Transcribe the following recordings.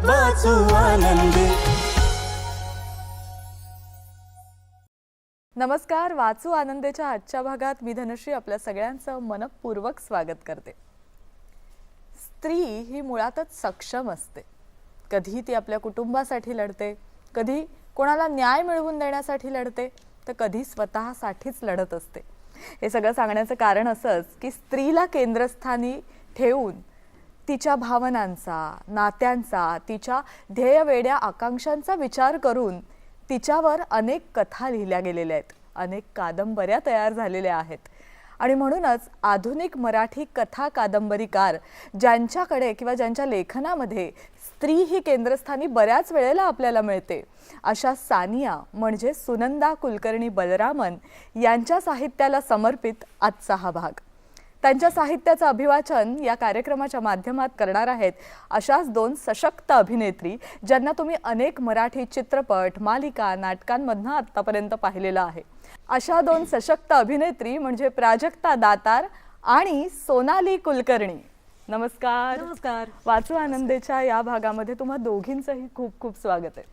वाचू आनंदी. नमस्कार वाचू आनंदेच्या आजच्या भागात मी धनश्री आपल्या सगळ्यांचं मनपूर्वक स्वागत करते. स्त्री ही मुळातच सक्षम असते. कधी ती आपल्या कुटुंबासाठी लढते कधी कोणाला न्याय मिळवून देण्यासाठी लढते तर कधी स्वतःसाठीच लढत असते. हे सगळं सांगण्याचं कारण असंच की स्त्रीला केंद्रस्थानी ठेवून तिच्या भावनांचा नात्यांचा तिच्या ध्येयवेड्या आकांक्षांचा विचार करून तिच्यावर अनेक कथा लिहिल्या गेलेल्या आहेत. अनेक कादंबऱ्या तयार झालेल्या आहेत. आणि म्हणूनच आधुनिक मराठी कथा कादंबरीकार ज्यांच्याकडे किंवा ज्यांच्या लेखनामध्ये स्त्री ही केंद्रस्थानी बऱ्याच वेळेला आपल्याला मिळते अशा सानिया म्हणजे सुनंदा कुलकर्णी बलरामन यांच्या साहित्याला समर्पित आजचा हा भाग. त्यांच्या साहित्याचं अभिवाचन या कार्यक्रमाच्या माध्यमात करणार आहेत अशाच दोन सशक्त अभिनेत्री ज्यांना तुम्ही अनेक मराठी चित्रपट मालिका नाटकांमधनं आत्तापर्यंत पाहिलेलं आहे. अशा दोन सशक्त अभिनेत्री म्हणजे प्राजक्ता दातार आणि सोनाली कुलकर्णी. नमस्कार. नमस्कार. वाचू आनंदेच्या या भागामध्ये तुम्हा दोघींचंही खूप खूप स्वागत आहे.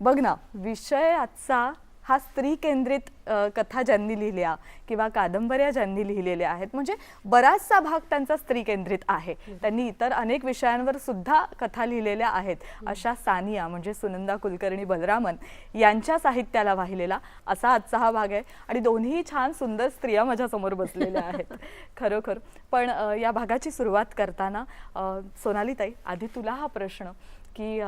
बघ ना विषय आजचा हा स्त्री केंद्रित कथा ज्यांनी लिहिल्या किंवा कादंबऱ्या ज्यांनी लिहिलेल्या आहेत म्हणजे बराचसा भाग त्यांचा स्त्री केंद्रित आहे. त्यांनी इतर अनेक विषयांवर सुद्धा कथा लिहिलेल्या आहेत. अशा सानिया म्हणजे सुनंदा कुलकर्णी बलरामन यांच्या साहित्याला वाहिलेला असा आजचा हा भाग आहे. आणि दोन्ही छान सुंदर स्त्रिया माझ्यासमोर बसलेल्या आहेत. खरोखर. पण या भागाची सुरुवात करताना सोनालीताई आधी तुला हा प्रश्न. की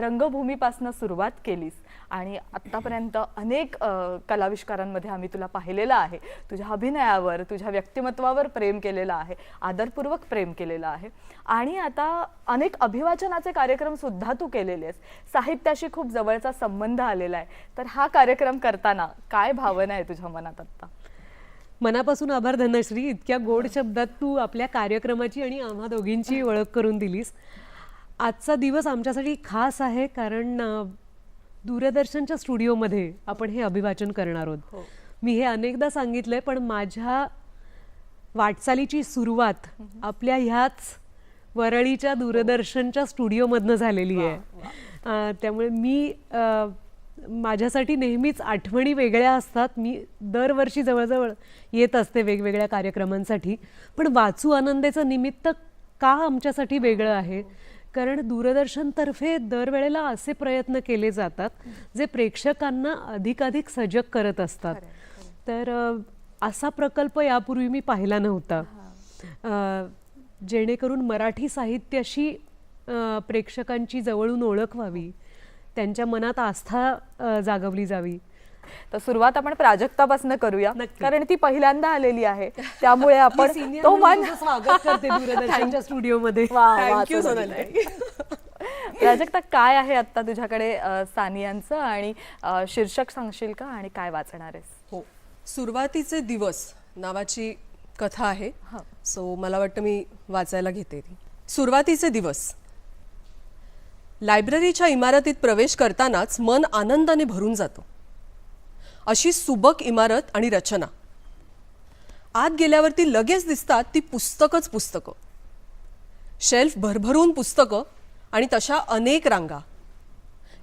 रंगभूमीपासून सुरुवात केलीस. आणि आत्तापर्यंत अनेक कलाविष्कारांमध्ये आम्ही तुला पाहिलेलं आहे. तुझ्या अभिनयावर तुझ्या व्यक्तिमत्वावर प्रेम केलेलं आहे. आदरपूर्वक प्रेम केलेलं आहे. आणि आता अनेक अभिवाचनाचे कार्यक्रमसुद्धा तू केलेले आहेस. साहित्याशी खूप जवळचा संबंध आलेला आहे. तर हा कार्यक्रम करताना काय भावना आहे तुझ्या मनात आत्ता? मनापासून आभार धनश्री इतक्या गोड शब्दात तू आपल्या कार्यक्रमाची आणि आम्हा दोघींची ओळख करून दिलीस. आजचा दिवस आमच्यासाठी खास आहे कारण दूरदर्शनच्या स्टुडिओमध्ये आपण हे अभिवाचन करणार आहोत. मी हे अनेकदा सांगितलंय पण माझ्या वाटचालीची सुरुवात आपल्या ह्याच वरळीच्या दूरदर्शनच्या स्टुडिओमधनं झालेली आहे. त्यामुळे मी माझ्यासाठी नेहमीच आठवणी वेगळ्या असतात. मी दरवर्षी जवळजवळ येत असते वेगवेगळ्या कार्यक्रमांसाठी. पण वाचू आनंदेचं निमित्त का आमच्यासाठी वेगळं आहे? कारण दूरदर्शनतर्फे दरवेळेला असे प्रयत्न केले जातात जे प्रेक्षकांना अधिकाधिक सजग करत असतात. तर असा प्रकल्प यापूर्वी मी पाहिला नव्हता. जेणेकरून मराठी साहित्याशी प्रेक्षकांची जवळून ओळख व्हावी त्यांच्या मनात आस्था जागवली जावी. तर सुरुवात आपण प्राजक्तापासून करूया. कारण ती पहिल्यांदा आलेली आहे. त्यामुळे आपण तो मन स्वागत करते दूरदर्शनच्या स्टुडिओमध्ये. सोनाली. प्राजक्ता काय आहे आता तुझ्याकडे सानियांचं आणि शीर्षक सांगशील का आणि काय वाचणार आहेस? हो. सुरुवातीचे दिवस नावाची कथा आहे. सो मला वाटतं मी वाचायला घेते ती. सुरुवातीचे दिवस. लायब्ररीच्या इमारतीत प्रवेश करतानाच मन आनंदाने भरून जातं. अशी सुबक इमारत आणि रचना. आत गेल्यावरती लगेच दिसतात ती पुस्तकच पुस्तकं. शेल्फ भरभरून पुस्तकं आणि तशा अनेक रांगा.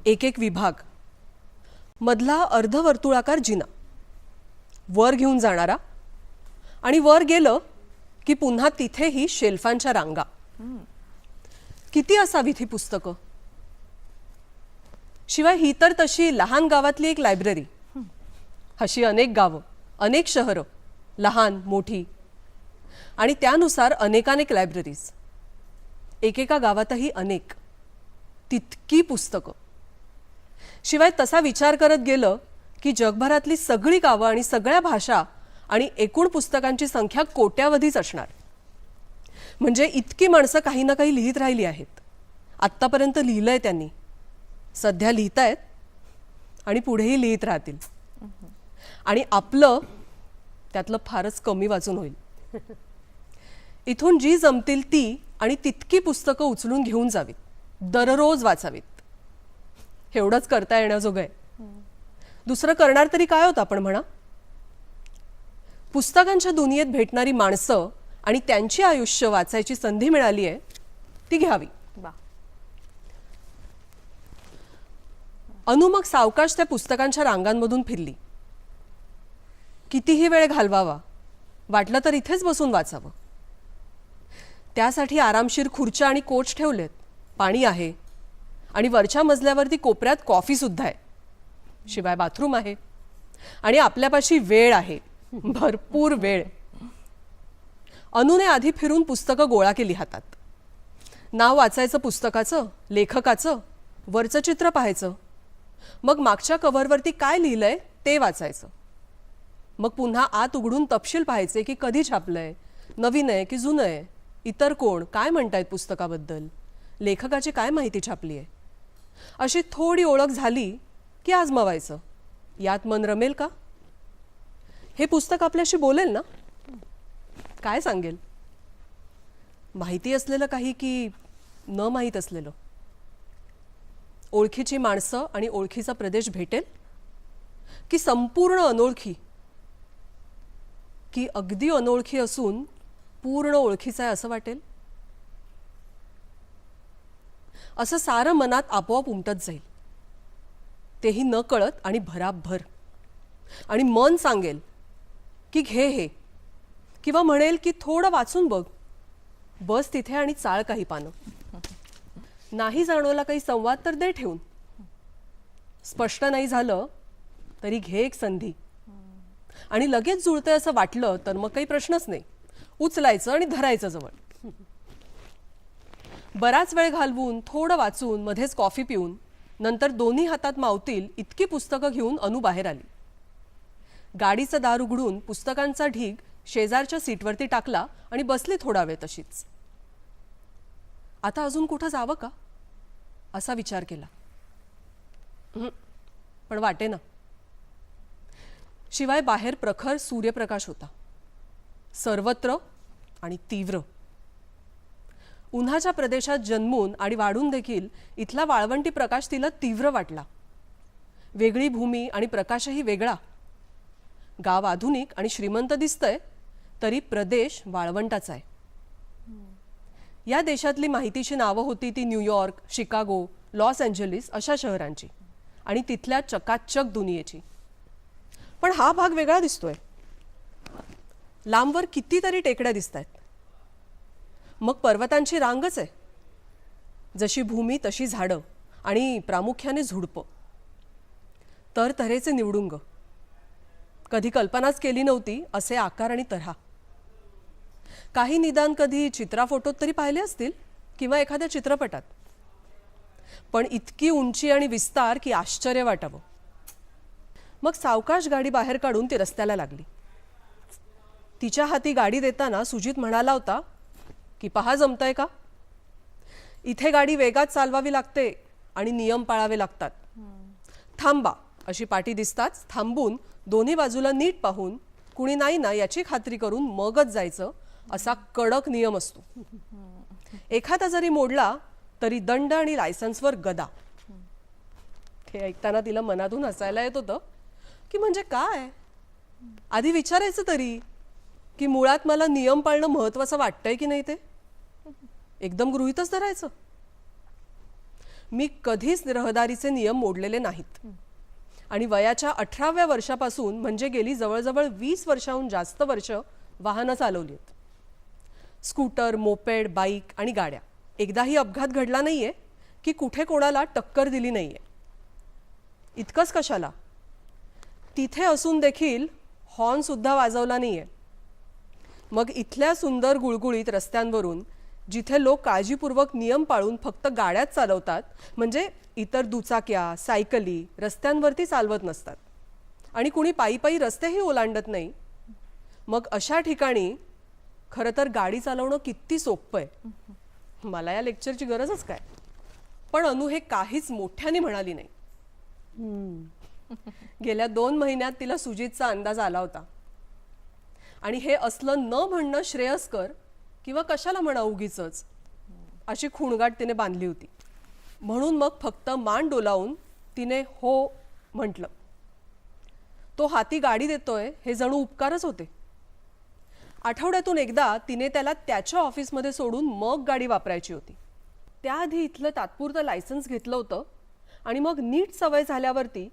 एक एक विभाग. मधला अर्धवर्तुळाकार जिना. वर घेऊन जाणारा. आणि वर गेलं की पुन्हा तिथेही शेल्फांच्या रांगा. किती असावीत ही पुस्तकं? शिवाय ही तर तशी लहान गावातली एक लायब्ररी. अशी अनेक गावं अनेक शहरं लहान मोठी. आणि त्यानुसार अनेकानेक लायब्ररीज एकेका गावातही अनेक. तितकी पुस्तकं. शिवाय तसा विचार करत गेलं की जगभरातली सगळी गावं आणि सगळ्या भाषा आणि एकूण पुस्तकांची संख्या कोट्यावधीच असणार. म्हणजे इतकी माणसं काही ना काही लिहित राहिली आहेत. आत्तापर्यंत लिहिलंय त्यांनी. सध्या लिहित आहेत आणि पुढेही लिहित राहतील. आणि आपलं त्यातलं फारच कमी वाचून होईल. इथून जी जमतील ती आणि तितकी पुस्तकं उचलून घेऊन जावीत. दररोज वाचावीत. एवढंच करता येण्याजोगं आहे दुसरं करणार तरी काय होतं आपण म्हणा? पुस्तकांच्या दुनियेत भेटणारी माणसं आणि त्यांची आयुष्य वाचायची संधी मिळाली आहे ती घ्यावी. वा. अनु मग सावकाश त्या पुस्तकांच्या रांगांमधून फिरली. कितीही वेळ घालवावा. वाटलं तर इथेच बसून वाचावं. त्यासाठी आरामशीर खुर्च्या आणि कोच ठेवलेत. पाणी आहे. आणि वरच्या मजल्यावरती कोपऱ्यात कॉफी सुद्धा आहे. शिवाय बाथरूम आहे. आणि आपल्यापाशी वेळ आहे. भरपूर वेळ. अनुने आधी फिरून पुस्तकं गोळा केली हातात. नाव वाचायचं पुस्तकाचं लेखकाचं वरचं चित्र पाहायचं. मग मागच्या कव्हरवरती काय लिहिलंय ते वाचायचं. मग पुन्हा आत उघडून तपशील पाहायचे की कधी छापलंय नवीन आहे की जुनं आहे इतर कोण काय म्हणतायत पुस्तकाबद्दल लेखकाची काय माहिती छापली आहे अशी थोडी ओळख झाली की आजमावायचं यात मन रमेल का? हे पुस्तक आपल्याशी बोलेल ना? काय सांगेल? माहिती असलेलं काही की न माहीत असलेलं? ओळखीची माणसं आणि ओळखीचा प्रदेश भेटेल? की संपूर्ण अनोळखी? की अगदी अनोळखी असून पूर्ण ओळखीचं आहे असं वाटेल? असं सारं मनात आपोआप उमटत जाईल. तेही न कळत आणि भराभर. आणि मन सांगेल की घे हे. किंवा म्हणेल की थोडं वाचून बघ. बस तिथे आणि चाळ काही पानं. नाही जाणवला काही संवाद तर दे ठेवून. स्पष्ट नाही झालं तरी घे एक संधी. आणि लगेच जुळतंय असं वाटलं तर मग काही प्रश्नच नाही. उचलायचं आणि धरायचं जवळ. बराच वेळ घालवून थोडं वाचून मध्येच कॉफी पिऊन नंतर दोन्ही हातात मावतील इतकी पुस्तकं घेऊन अनु बाहेर आली. गाडीचं दार उघडून पुस्तकांचा ढीग शेजारच्या सीटवरती टाकला आणि बसली थोडा वेळ तशीच. आता अजून कुठं जावं का? असा विचार केला. पण वाटे ना शिवाय बाहेर प्रखर सूर्यप्रकाश होता. सर्वत्र आणि तीव्र. उन्हाच्या प्रदेशात जन्मून आणि वाढून देखील इथला वाळवंटी प्रकाश तिला तीव्र वाटला. वेगळी भूमी आणि प्रकाशही वेगळा. गाव आधुनिक आणि श्रीमंत दिसतंय तरी प्रदेश वाळवंटाचा आहे. या देशातली माहितीची नावं होती ती न्यूयॉर्क शिकागो लॉस एंजलिस अशा शहरांची आणि तिथल्या चकाचक दुनियेची. पण हा भाग वेगळा दिसतोय. लांबवर कितीतरी टेकड्या दिसत आहेत मग पर्वतांची रांगच आहे. जशी भूमी तशी झाडं आणि प्रामुख्याने झुडपं. तर तऱ्हेचे निवडुंग. कधी कल्पनाच केली नव्हती असे आकार आणि तऱ्हा. काही निदान कधी चित्राफोटोत तरी पाहिले असतील किंवा एखाद्या चित्रपटात. पण इतकी उंची आणि विस्तार की आश्चर्य वाटावं. मग सावकाश गाडी बाहेर काढून ती रस्त्याला लागली. तिच्या हाती गाडी देताना सुजित म्हणाला होता की पहा जमतंय का? इथे गाडी वेगात चालवावी लागते आणि नियम पाळावे लागतात. थांबा अशी पाटी दिसताच थांबून दोन्ही बाजूला नीट पाहून कुणी नाही ना याची खात्री करून मगच जायचं असा कडक नियम असतो. एखादा जरी मोडला तरी दंड आणि लायसन्सवर गदा. हे ऐकताना तिला मनातून हसायला येत होतं. की म्हणजे काय? आधी विचारायचं तरी की मुळात मला नियम पाळणं महत्वाचं वाटतंय की नाही ते? एकदम गृहीतच धरायचं. मी कधीच रहदारीचे नियम मोडलेले नाहीत. आणि वयाच्या अठराव्या वर्षापासून म्हणजे गेली जवळजवळ वीस वर्षाहून जास्त वर्ष वाहनं चालवली आहेत. स्कूटर मोपेड बाईक आणि गाड्या. एकदाही अपघात घडला नाहीये की कुठे कोणाला टक्कर दिली नाहीये. इतकंच कशाला? तिथे असून देखील हॉर्नसुद्धा वाजवला नाही आहे मग इथल्या सुंदर गुळगुळीत रस्त्यांवरून जिथे लोक काळजीपूर्वक नियम पाळून फक्त गाड्याच चालवतात म्हणजे इतर दुचाक्या सायकली रस्त्यांवरती चालवत नसतात. आणि कुणी पायी पायी रस्तेही ओलांडत नाही. मग अशा ठिकाणी खरं तर गाडी चालवणं किती सोपं आहे. मला या लेक्चरची गरजच काय? पण अनु हे काहीच मोठ्याने म्हणाली नाही. गेल्या दोन महिन्यात तिला सुजितचा अंदाज आला होता. आणि हे असलं न म्हणणं श्रेयस्कर किंवा कशाला म्हणा उगीच अशी खुणगाट तिने बांधली होती. म्हणून मग फक्त मान डोलावून तिने हो म्हटलं. तो हाती गाडी देतोय हे जणू उपकारच होते. आठवड्यातून एकदा तिने त्याला त्याच्या ऑफिसमध्ये सोडून मग गाडी वापरायची होती. त्याआधी इथलं तात्पुरतं लायसन्स घेतलं होतं आणि मग नीट सवय झाल्यावरती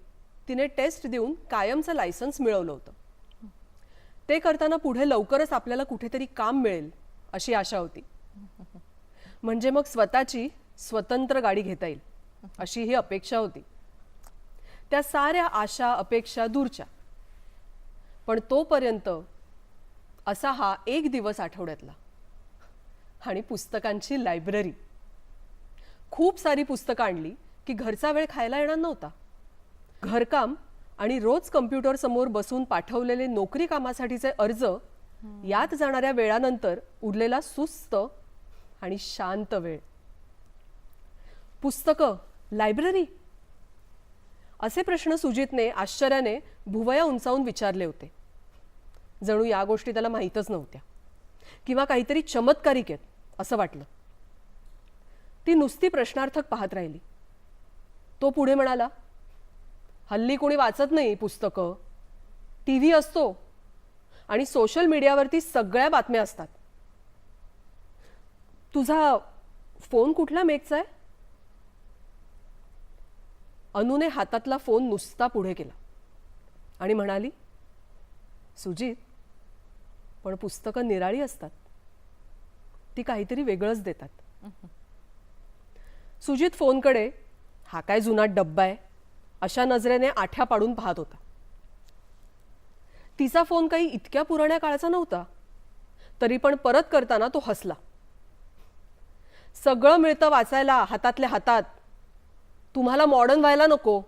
तिने टेस्ट देऊन कायमचं लायसन्स मिळवलं होतं. ते करताना पुढे लवकरच आपल्याला कुठेतरी काम मिळेल अशी आशा होती. म्हणजे मग स्वतःची स्वतंत्र गाडी घेता येईल अशी ही अपेक्षा होती. त्या साऱ्या आशा अपेक्षा दूरच्या. पण तोपर्यंत असा हा एक दिवस आठवड्यातला. आणि पुस्तकांची लायब्ररी. खूप सारी पुस्तकं आणली की घरचा वेळ खायला येणार नव्हता. घरकाम आणि रोज कम्प्युटर समोर बसून पाठवलेले नोकरी कामासाठीचे अर्ज यात जाणाऱ्या वेळानंतर उरलेला सुस्त आणि शांत वेळ. पुस्तकं लायब्ररी असे प्रश्न सुजितने आश्चर्याने भुवया उंचावून विचारले होते. जणू या गोष्टी त्याला माहीतच नव्हत्या. किंवा काहीतरी चमत्कारिक आहेत असं वाटलं. ती नुसती प्रश्नार्थक पाहत राहिली. तो पुढे म्हणाला हल्ली कोणी वाचत नाही पुस्तकं. टी व्ही असतो. आणि सोशल मीडियावरती सगळ्या बातम्या असतात. तुझा फोन कुठल्या मेकचा आहे? अनुने हातातला फोन नुसता पुढे केला. आणि म्हणाली सुजित पण पुस्तकं निराळी असतात. ती काहीतरी वेगळंच देतात. सुजित फोनकडे हा काय जुना डब्बा आहे? अशा नजरेने आठ्या पाडून पाहत होता. तिचा फोन काही इतक्या पुराण्या काळाचा नव्हता तरी पण परत करताना तो हसला. सगळं मिळतं वाचायला हातातल्या हातात. तुम्हाला मॉडर्न व्हायला नको.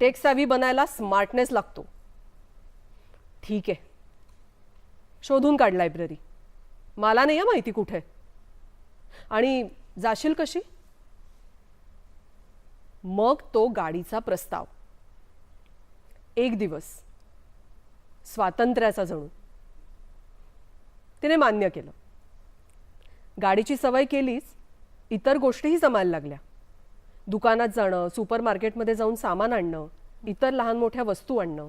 टेक सॅव्ही बनायला स्मार्टनेस लागतो. ठीक आहे. शोधून काढ लायब्ररी मला नाही आहे माहिती कुठे. आणि जाशील कशी? मग तो गाडीचा प्रस्ताव. एक दिवस. स्वातंत्र्याचा जणू. तिने मान्य केलं. गाडीची सवय केलीच इतर गोष्टीही जमायला लागल्या. दुकानात जाणं सुपर मार्केटमध्ये जाऊन सामान आणणं इतर लहान मोठ्या वस्तू आणणं.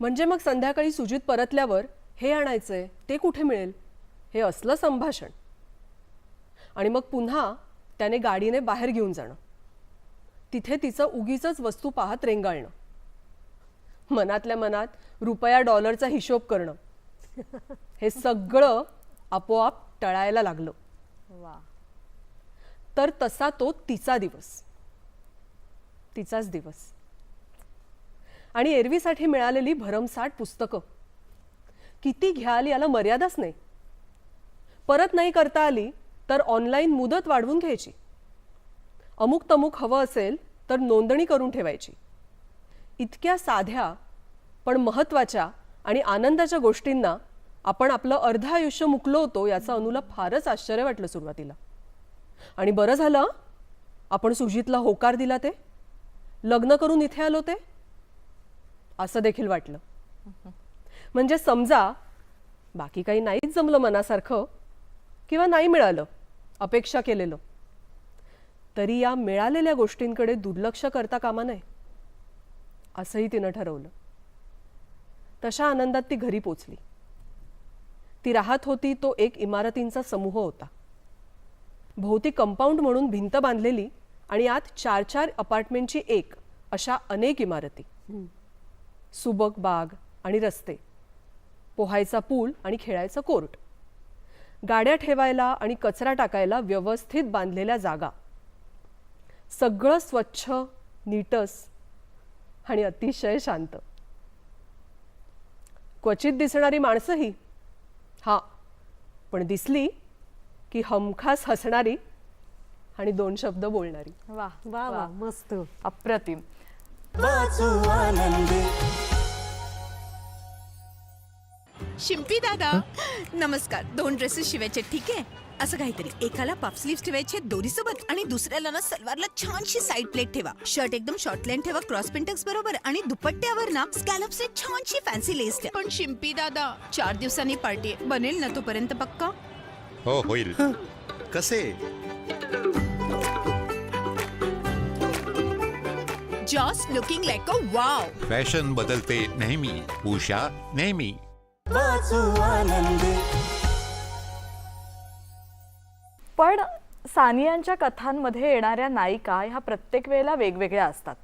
म्हणजे मग संध्याकाळी सुजित परतल्यावर हे आणायचंय ते कुठे मिळेल? हे असलं संभाषण. आणि मग पुन्हा त्याने गाडीने बाहेर घेऊन जाणं. तिथे तिचं उगीच वस्तू पाहत रेंगाळणं. मनातल्या मनात रुपया डॉलरचा हिशोब करणं. हे सगळं आपोआप टळायला लागलं. वा. तर तसा तो तिचा दिवस. तिचाच दिवस. आणि एरवीसाठी मिळालेली भरमसाठ पुस्तकं. किती घ्याल याला मर्यादाच नाही. परत नाही करता आली तर ऑनलाईन मुदत वाढवून घ्यायची. अमुक तमुक हवं असेल तर नोंदणी करून ठेवायची. इतक्या साध्या पण महत्त्वाच्या आणि आनंदाच्या गोष्टींना आपण आपलं अर्ध आयुष्य मुकलो होतो याचं अनुला फारच आश्चर्य वाटलं सुरुवातीला. आणि बरं झालं आपण सुजितला होकार दिला ते? लग्न करून इथे आलो ते? असं देखील वाटलं. म्हणजे समजा बाकी काही नाहीच जमलं मनासारखं किंवा नाही मिळालं अपेक्षा केलेलं. तरी या मिळालेल्या गोष्टींकडे दुर्लक्ष करता कामा नये असंही तिनं ठरवलं. तशा आनंदात ती घरी पोचली. ती राहत होती तो एक इमारतींचा समूह होता. भोवती कंपाऊंड म्हणून भिंत बांधलेली आणि आत चार चार अपार्टमेंटची एक अशा अनेक इमारती. सुबक बाग आणि रस्ते पोहायचा पूल आणि खेळायचं कोर्ट. गाड्या ठेवायला आणि कचरा टाकायला व्यवस्थित बांधलेल्या जागा. सगळं स्वच्छ नीटस आणि अतिशय शांत. क्वचित दिसणारी माणसंही हा पण दिसली की हमखास हसणारी आणि दोन शब्द बोलणारी. वा वा वा मस्त. अप्रतिम. शिंपी दादा. नमस्कार. दोन ड्रेसेस शिवायचे ठीक आहे? असं काहीतरी. एकाला पफ स्लीव्ह ठेवायचे दोरी सोबत आणि दुसऱ्याला ना सलवारला छानशी साईड प्लेट ठेवा. शर्ट एकदम शॉर्ट लाईन ठेवा क्रॉस पिंटक्स बरोबर आणि दुपट्ट्यावर ना स्कॅलप से छानशी फॅन्सी लेस ठेवा. पण शिंपी दादा चार दिवसांनी पार्टी आहे. बनेल ना तोपर्यंत पक्का? हो होईल. कसे? Just looking like a wow fashion बदलते नेहमी. उषा नेहमी. पण सानियांच्या कथांमध्ये येणाऱ्या नायिका ह्या प्रत्येक वेळेला वेगवेगळ्या असतात.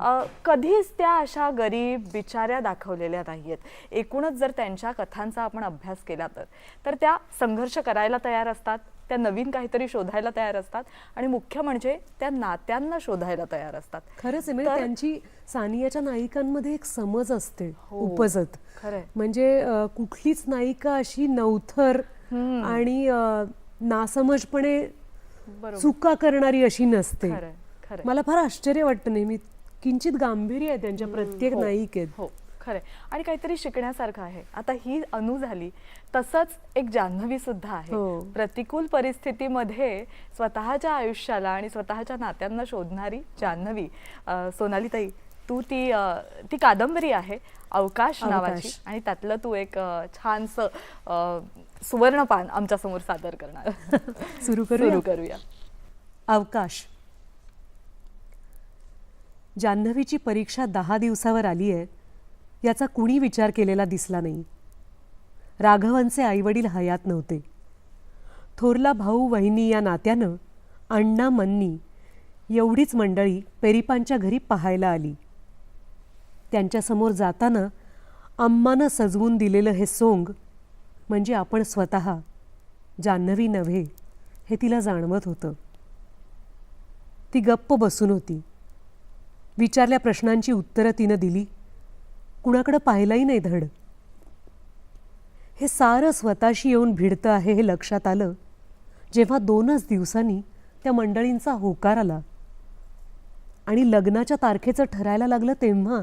अ, कधीच त्या अशा गरीब बिचाऱ्या दाखवलेल्या नाहीयेत. एकूणच जर त्यांच्या कथांचा आपण अभ्यास केला तर तर त्या संघर्ष करायला तयार असतात. त्या नवीन काहीतरी शोधायला तयार असतात. आणि मुख्य म्हणजे त्या नात्यांना शोधायला तयार असतात. खरंच म्हणजे त्यांची सानियाच्या नायिकांमध्ये एक समज असते हो, उपजत. खरंय. म्हणजे कुठलीच नायिका अशी नवथर आणि नासमजपणे चुका करणारी अशी नसते. मला फार आश्चर्य वाटतं नेहमी. किंचित गांभीर्य आहे त्यांच्या प्रत्येक हो, नायिकेत. खरंय. आणि काहीतरी शिकण्यासारखं आहे. आता ही अनु झाली तसंच एक जान्हवी सुद्धा आहे. हो. प्रतिकूल परिस्थितीमध्ये स्वतःच्या आयुष्याला आणि स्वतःच्या नात्यांना शोधणारी जान्हवी सोनालीताई तू ती ती कादंबरी आहे अवकाश नावाची. आणि त्यातलं तू एक छानसं सुवर्णपान आमच्यासमोर सादर करणार. सुरू करूया? सुरू करूया. अवकाश. जान्हवीची परीक्षा दहा दिवसावर आली आहे याचा कुणी विचार केलेला दिसला नाही. राघवांचे आईवडील हयात नव्हते. थोरला भाऊ वहिनी या नात्यानं अण्णा मन्नी एवढीच मंडळी पेरिपांच्या घरी पाहायला आली. त्यांच्यासमोर जाताना अम्मानं सजवून दिलेलं हे सोंग म्हणजे आपण स्वतः जान्हवी नव्हे हे तिला जाणवत होतं. ती गप्प बसून होती. विचारल्या प्रश्नांची उत्तरं तिनं दिली. कुणाकडं पाहिलंही नाही धड. हे सारं स्वतःशी येऊन भिडतं आहे हे लक्षात आलं जेव्हा दोनच दिवसांनी त्या मंडळींचा होकार आला आणि लग्नाच्या तारखेचं ठरायला लागलं तेव्हा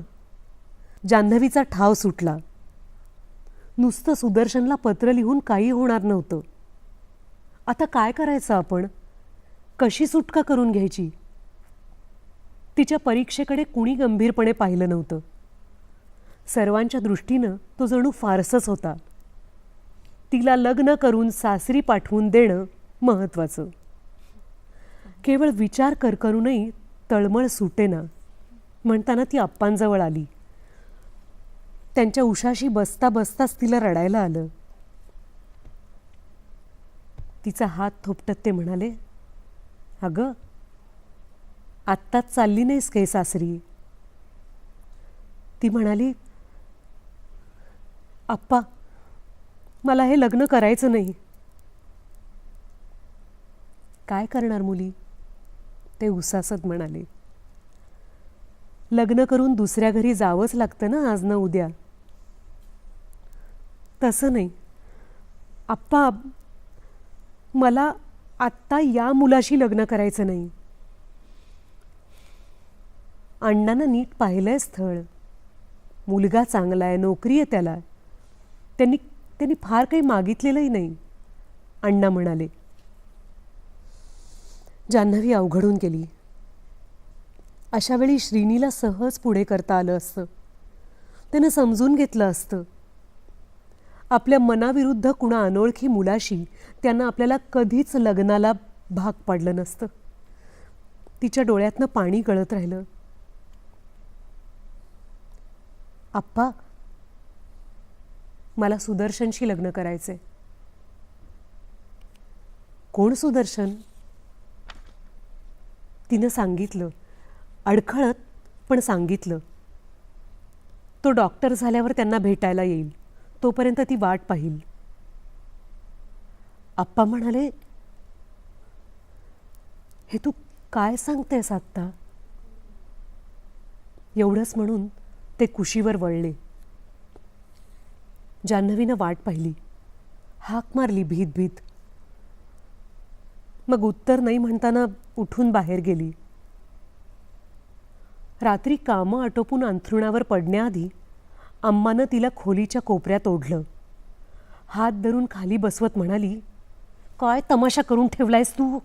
जान्हवीचा ठाव सुटला. नुसतं सुदर्शनला पत्र लिहून काही होणार नव्हतं. आता काय करायचं आपण? कशी सुटका करून घ्यायची? तिच्या परीक्षेकडे कुणी गंभीरपणे पाहिलं नव्हतं. सर्वांच्या दृष्टीनं तो जणू फारसच होता. तिला लग्न करून सासरी पाठवून देणं महत्त्वाचं. केवळ विचार करकरूनही तळमळ सुटेना. म्हणताना ती आप्पांजवळ आली. त्यांच्या उशाशी बसता बसताच तिला रडायला आलं. तिचा हात थोपटत ते म्हणाले अगं आत्ताच चालली नाहीस काही सासरी? ती म्हणाली आप्पा मला हे लग्न करायचं नाही. काय करणार मुली? ते उसासत म्हणाले. लग्न करून दुसऱ्या घरी जावंच लागतं ना आज ना उद्या? तसं नाही. आप्पा मला आत्ता या मुलाशी लग्न करायचं नाही. अण्णानं नीट पाहिलंय स्थळ. मुलगा चांगला आहे नोकरी आहे त्याला. त्यांनी त्यांनी फार काही मागितलेलंही नाही. अण्णा म्हणाले जान्हवी अवघडून गेली अशावेळी श्रीनीला सहज पुढे करता आलं असतं. त्यानं समजून घेतलं असतं. आपल्या मनाविरुद्ध कुणा अनोळखी मुलाशी त्यांना आपल्याला कधीच लग्नाला भाग पाडलं नसतं. तिच्या डोळ्यातनं पाणी गळत राहिलं. आप्पा मला सुदर्शनशी लग्न करायचंय. कोण सुदर्शन? तिनं सांगितलं. अडखळत पण सांगितलं. तो डॉक्टर झाल्यावर त्यांना भेटायला येईल. तोपर्यंत ती वाट पाहिल. आप्पा म्हणाले हे तू काय सांगतेस आत्ता? एवढंच म्हणून ते कुशीवर वळले. जान्हवीनं वाट पाहिली हाक मारली भीत भीत मग उत्तर नाही म्हणताना उठून बाहेर गेली. रात्री कामं आटोपून अंथरुणावर पडण्याआधी अम्मानं तिला खोलीच्या कोपऱ्यात ओढलं. हात धरून खाली बसवत म्हणाली काय तमाशा करून ठेवलायस तू?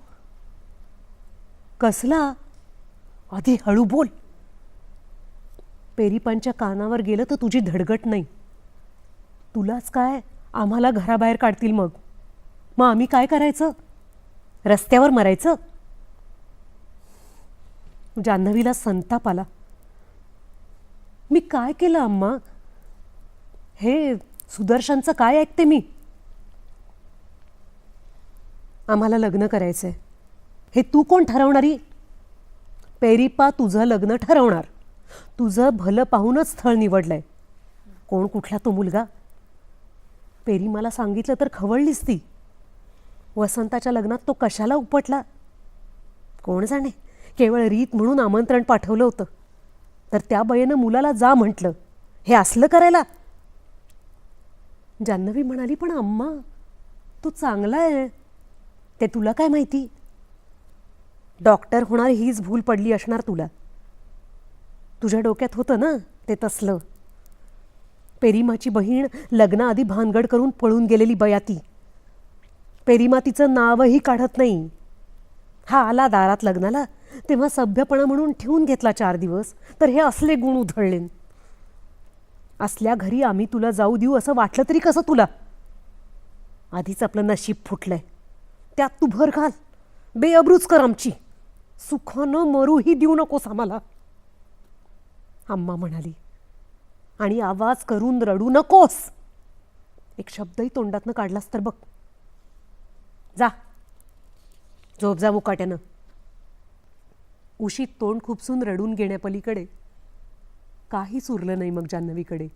कसला? आधी हळू बोल. पेरीपांच्या कानावर गेलं तर तुझी धडगट नाही. तुलाच काय? आम्हाला घराबाहेर काढतील मग. मग आम्ही काय करायचं? रस्त्यावर मरायचं? जान्हवीला संताप आला. मी काय केलं अम्मा? हे सुदर्शनचं काय ऐकते मी? आम्हाला लग्न करायचंय. हे तू कोण ठरवणारी? पेरिपा तुझं लग्न ठरवणार. तुझं भलं पाहूनच स्थळ निवडलंय. कोण कुठला तो मुलगा? पेरी मला सांगितलं तर खवळलीस ती. वसंताच्या लग्नात तो कशाला उपटला? कोण जाणे? केवळ रीत म्हणून आमंत्रण पाठवलं होतं. तर त्या बयेनं मुलाला जा म्हटलं. हे असलं करायला? जान्हवी म्हणाली पण अम्मा तो चांगला आहे. ते तुला काय माहिती? डॉक्टर होणार हीच भूल पडली असणार तुला. तुझ्या डोक्यात होतं ना ते तसलं. पेरिमाची बहीण लग्नाआधी भानगड करून पळून गेलेली बयाती. पेरिमा तिचं नावही काढत नाही. हा आला दारात लग्नाला तेव्हा सभ्यपणा म्हणून ठेवून घेतला चार दिवस तर हे असले गुण उधळले. असल्या घरी आम्ही तुला जाऊ देऊ असं वाटलं तरी कसं तुला? आधीच आपलं नशीब फुटलंय. त्यात तू भर घाल. बेअब्रूच कर आमची. सुखानं मरूही देऊ नकोस आम्हाला. अम्मा म्हणाली आणि आवाज करून रडू नकोस. एक शब्दही तोंडातनं काढलास तर बघ. जा. झोप जा मुकाट्यानं. उशीत तोंड खुपसून रडून घेण्यापलीकडे काहीच उरलं नाही मग जान्हवीकडे.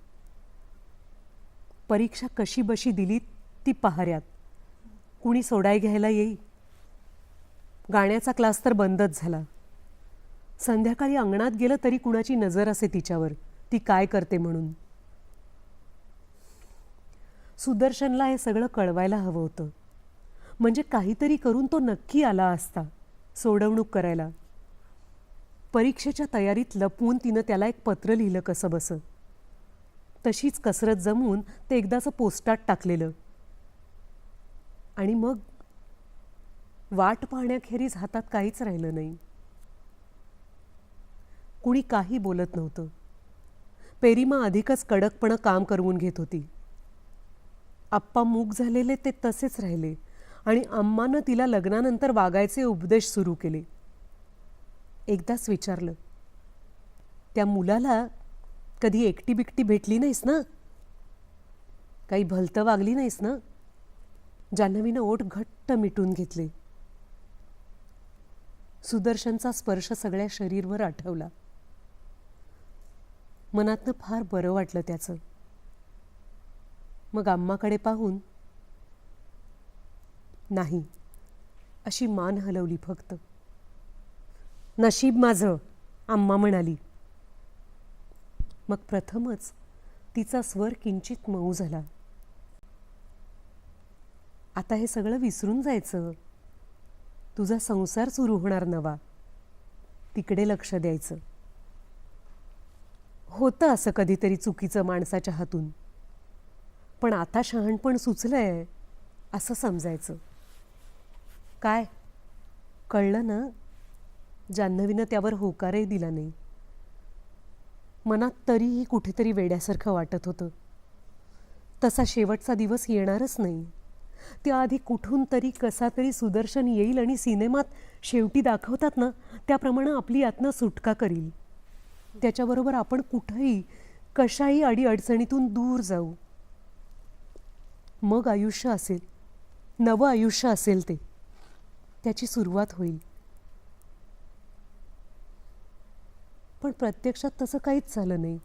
परीक्षा कशी बशी दिली ती पहाऱ्यात. कुणी सोडाय घ्यायला येई. गाण्याचा क्लास तर बंदच झाला. संध्याकाळी अंगणात गेलं तरी कुणाची नजर असे तिच्यावर. ती काय करते म्हणून? सुदर्शनला हे सगळं कळवायला हवं होतं. म्हणजे काहीतरी करून तो नक्की आला असता सोडवणूक करायला. परीक्षेच्या तयारीत लपवून तिनं त्याला एक पत्र लिहिलं कसं बसं तशीच कसरत जमवून ते एकदाचं पोस्टात टाकलेलं. आणि मग? वाट पाहण्याखेरीज हातात काहीच राहिलं नाही. कुणी काही बोलत नव्हतं. पेरीमा अधिकच कडकपणं काम करवून घेत होती. आप्पा मूक झालेले ते तसेच राहिले आणि अम्मानं तिला लग्नानंतर वागायचे उपदेश सुरू केले. एकदाच विचारलं त्या मुलाला कधी एकटी बिकटी भेटली नाहीस ना? काही भलतं वागली नाहीस ना? जान्हवीनं ओठ घट्ट मिटून घेतले. सुदर्शनचा स्पर्श सगळ्या शरीरवर आठवला. मनातनं फार बरं वाटलं त्याचं. मग आम्माकडे पाहून नाही अशी मान हलवली फक्त. नशीब माझं आम्मा म्हणाली. मग प्रथमच तिचा स्वर किंचित मऊ झाला. आता हे सगळं विसरून जायचं. तुझा संसार सुरू होणार नवा. तिकडे लक्ष द्यायचं. होतं असं कधीतरी चुकीचं माणसाच्या हातून. पण आता शहाणपण सुचलं आहे असं समजायचं. काय? कळलं ना? जान्हवीनं त्यावर होकारही दिला नाही. मनात तरीही कुठेतरी वेड्यासारखं वाटत होतं. तसा शेवटचा दिवस येणारच नाही. त्याआधी कुठून तरी कसा तरी सुदर्शन येईल आणि सिनेमात शेवटी दाखवतात ना त्याप्रमाणे आपली यातनं सुटका करील. त्याच्याबरोबर आपण कुठंही कशाही अडीअडचणीतून दूर जाऊ. मग आयुष्य असेल नवं आयुष्य असेल ते. त्याची सुरुवात होईल. पण प्रत्यक्षात तसं काहीच झालं नाही.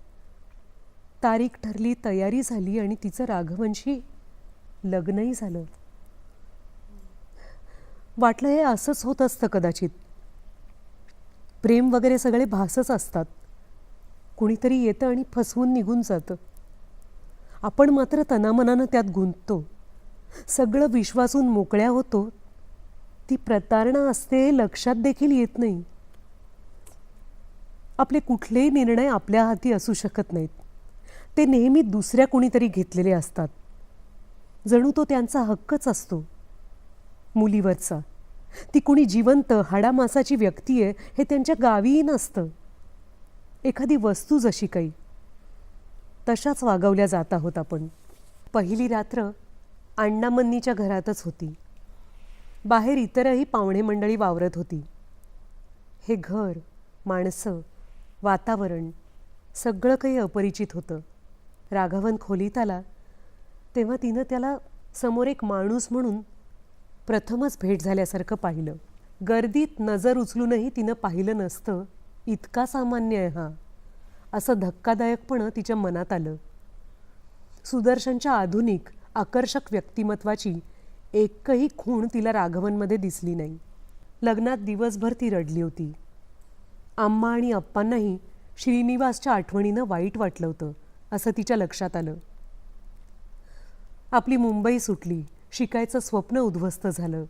तारीख ठरली तयारी झाली आणि तिचं राघवनशी लग्नही झालं. वाटलं हे असंच होत असतं कदाचित. प्रेम वगैरे सगळे भासच असतात. कुणीतरी येतं आणि फसवून निघून जातं. आपण मात्र तनामनानं त्यात गुंततो. सगळं विश्वासून मोकळ्या होतो. ती प्रतारणा असते हे लक्षात देखील येत नाही. आपले कुठलेही निर्णय आपल्या हाती असू शकत नाहीत. ते नेहमी दुसऱ्या कुणीतरी घेतलेले असतात. जणू तो त्यांचा हक्कच असतो. मुलीवरचा. ती कुणी जिवंत हाडामासाची व्यक्ती आहे हे त्यांच्या गावीही नसतं. एखादी वस्तू जशी काही तशाच वागवल्या जात आहोत आपण. पहिली रात्र अण्णामन्नीच्या घरातच होती. बाहेर इतरही पाहुणे मंडळी वावरत होती. हे घर माणसं वातावरण सगळं काही अपरिचित होतं. राघवन खोलीत आला तेव्हा तिनं त्याला समोर एक माणूस म्हणून प्रथमच भेट झाल्यासारखं पाहिलं. गर्दीत नजर उचलूनही तिनं पाहिलं नसतं. इतका सामान्य आहे हा. असं धक्कादायकपणं तिच्या मनात आलं. सुदर्शनच्या आधुनिक आकर्षक व्यक्तिमत्वाची एकही खूण तिला राघवनमध्ये दिसली नाही. लग्नात दिवसभर ती रडली होती. आम्मा आणि अप्पांनाही श्रीनिवासच्या आठवणीनं वाईट वाटलं होतं असं तिच्या लक्षात आलं. आपली मुंबई सुटली शिकायचं स्वप्न उद्ध्वस्त झालं.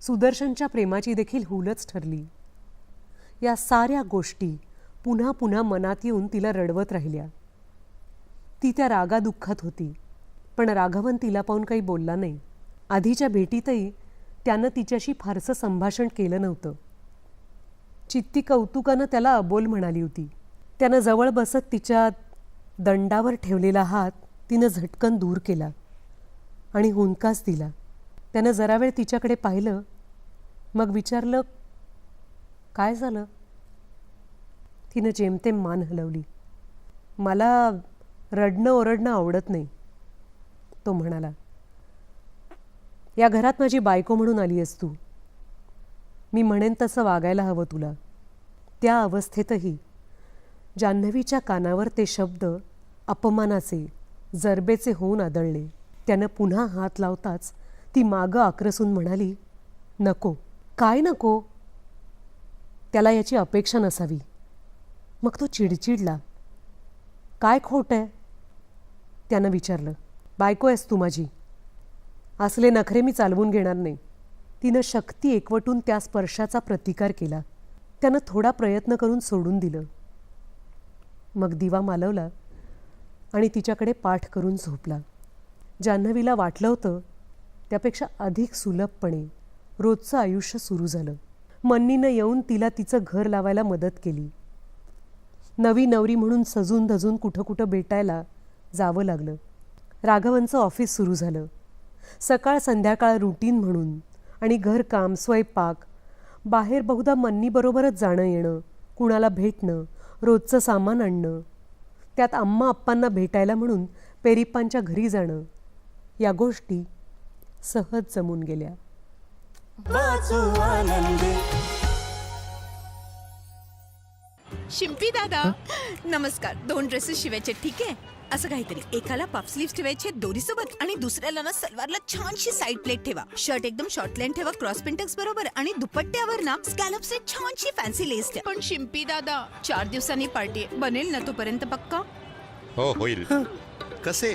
सुदर्शनच्या प्रेमाची देखील हुलच ठरली. या साऱ्या गोष्टी पुन्हा पुन्हा मनात येऊन तिला रडवत राहिल्या. ती त्या रागादुःखात होती पण राघवन तिला पाहून काही बोलला नाही. आधीच्या भेटीतही त्यानं तिच्याशी फारसं संभाषण केलं नव्हतं. चित्ती कौतुकानं त्याला अबोल म्हणाली होती. त्यानं जवळ बसत तिच्या दंडावर ठेवलेला हात तिनं झटकन दूर केला आणि हुंकास दिला. त्यानं जरा वेळ तिच्याकडे पाहिलं मग विचारलं काय झालं? तिनं जेमतेम मान हलवली. मला रडणं ओरडणं आवडत नाही तो म्हणाला. या घरात माझी बायको म्हणून आली आहेस तू. मी म्हणेन तसं वागायला हवं तुला. त्या अवस्थेतही जान्हवीच्या कानावर ते शब्द अपमानाचे जरबेचे होऊन आदळले. त्यानं पुन्हा हात लावताच ती मागं आक्रसून म्हणाली नको काय नको? त्याला याची अपेक्षा नसावी. मग तो चिडचिडला. काय खोट आहे? त्यानं विचारलं. बायको आहेस तू माझी. असले नखरे मी चालवून घेणार नाही. तिनं शक्ती एकवटून त्या स्पर्शाचा प्रतिकार केला. त्यानं थोडा प्रयत्न करून सोडून दिलं. मग दिवा मालवला आणि तिच्याकडे पाठ करून झोपला. जान्हवीला वाटलं होतं त्यापेक्षा अधिक सुलभपणे रोजचं आयुष्य सुरू झालं. मन्नीनं येऊन तिला तिचं घर लावायला मदत केली. नवी नवरी म्हणून सजून धजून कुठं कुठं भेटायला जावं लागलं. राघवनचं ऑफिस सुरू झालं. सकाळ संध्याकाळ रुटीन म्हणून आणि घरकाम स्वयंपाक बाहेर बहुधा मन्नीबरोबरच जाणं येणं कुणाला भेटणं रोजचं सामान आणणं त्यात अम्मा आप्पांना भेटायला म्हणून पेरिप्पांच्या घरी जाणं या गोष्टी सहज जमून गेल्या. शिंपी दादा. नमस्कार. दोन ड्रेसेस शिवायचे ठीक आहे? असं काहीतरी. एकाला पफ स्लीव्ह ठेवायचे दोरी सोबत आणि दुसऱ्याला ना सलवारला छानशी साईड प्लेट ठेवा. शर्ट एकदम शॉर्ट लाईन ठेवा क्रॉस पिंटक्स बरोबर आणि दुपट्ट्यावर ना स्कॅलप्सचे छानशी फॅन्सी लेस ठेवा. पण शिंपी दादा चार दिवसांनी पार्टी आहे. बनेल ना तोपर्यंत पक्का? हो होईल. कसे?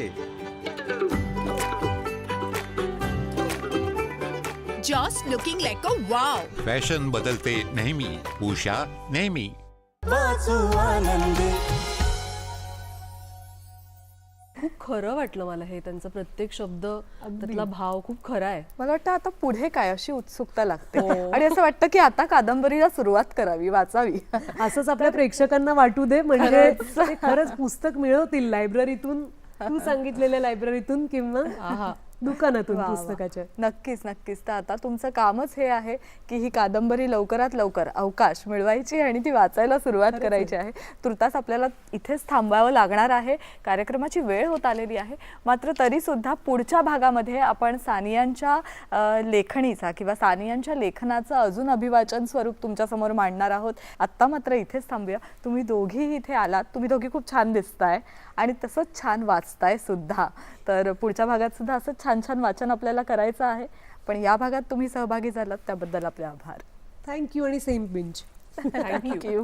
Just looking like a wow fashion बदलते नेहमी. उषा नेहमी. वाचू आनंदी. खूप खरं वाटलं मला हे त्यांचा प्रत्येक शब्द त्यातला भाव खूप खरा आहे. मला वाटतं आता पुढे काय अशी उत्सुकता लागते. आणि असं वाटतं की आता कादंबरीला सुरुवात करावी वाचावी. असंच आपल्या प्रेक्षकांना वाटू दे म्हणजे ते खरंच पुस्तक मिळवतील लायब्ररीतून तू सांगितलेल्या लायब्ररीतून किंवा दुकानातून. पुस्तकाच्या. नक्कीच नक्कीच. तर आता तुमचं कामच हे आहे की ही कादंबरी लवकरात लवकर अवकाश मिळवायची आणि ती वाचायला सुरुवात करायची आहे. तुर्तास आपल्याला इथेच थांबावं लागणार आहे. कार्यक्रमाची वेळ होत आलेली आहे. मात्र तरी सुद्धा पुढच्या भागामध्ये आपण सानियांच्या लेखणीचा किंवा सानियांच्या लेखनाचं अजून अभिवाचन स्वरूप तुमच्यासमोर मांडणार आहोत. आत्ता मात्र इथेच थांबूया. तुम्ही दोघीही इथे आलात. तुम्ही दोघी खूप छान दिसताय आणि तसंच छान वाचताय सुद्धा तर पुढच्या भागात सुद्धा असं छान छान वाचन आपल्याला करायचं आहे. पण या भागात तुम्ही सहभागी झालात त्याबद्दल आपले आभार. थँक्यू आणि सेम बिंच थँक्यू